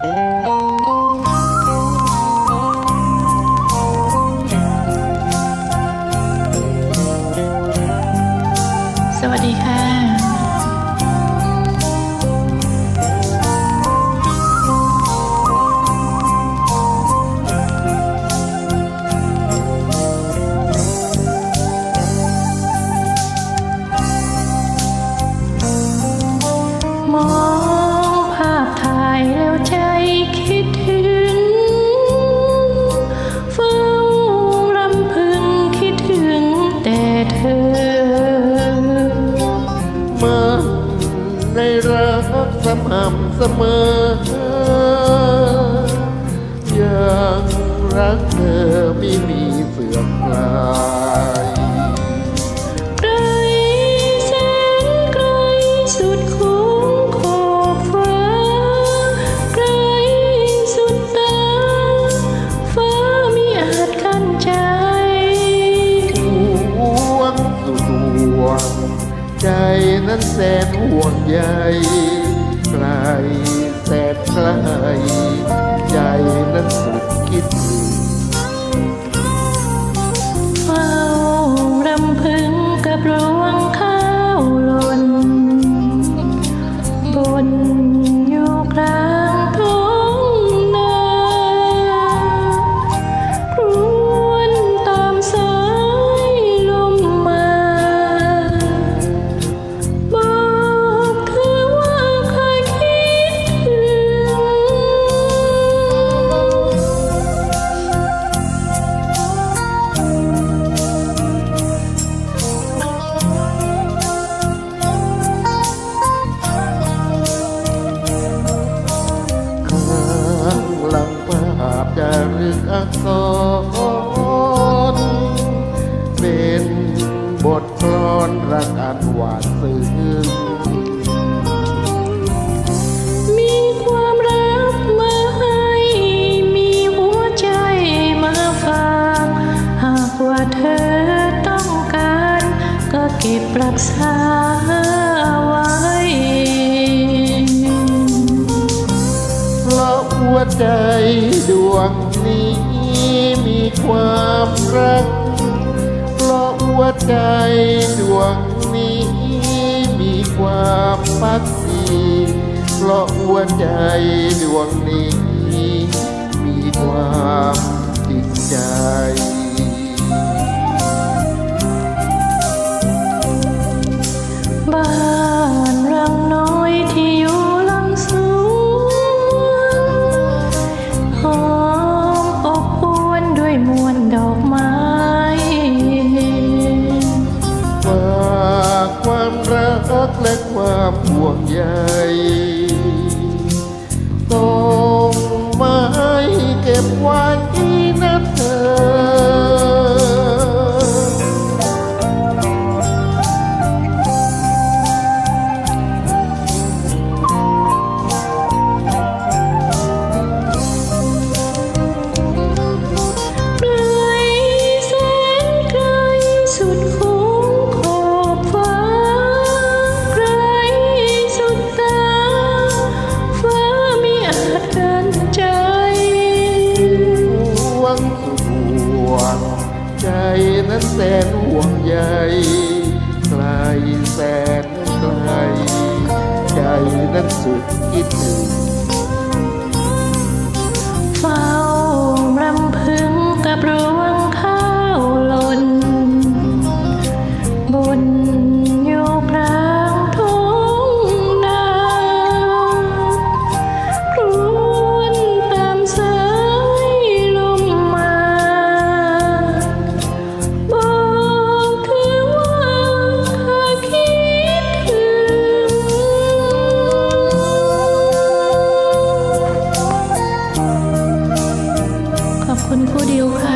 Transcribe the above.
ส สม่ำเสมอ ยังรักเธอไม่มีเสื่อมคลายไกลแสนไกลสุดคุ้งขอบฟ้าไกลสุดตา ฟ้ามิอาจกั้นใจห่วงสุดห่วงใจนั้นแสนห่วงใย ไกลแสนไกลใจนั้นสุดคิดถึงเฝ้ารำพึงกับรู้าพจะรึกอักษร เป็นบทกลอนรักอันหวานซึ้งมีความรักมาให้ มีหัวใจมาฝากหากว่าเธอต้องการ ก็เก็บรักษา หัวใจดวงนี้มีความรัก เพราะหัวใจดวงนี้มีความปักดีเพราะหัวใจดวงนี้ ความห่วงใย งสุดห่วงใจนั้นแสนห่วงใยไกลแสนไกล ใจนั้นสุดคิดถึงฟ้า con cô điều khác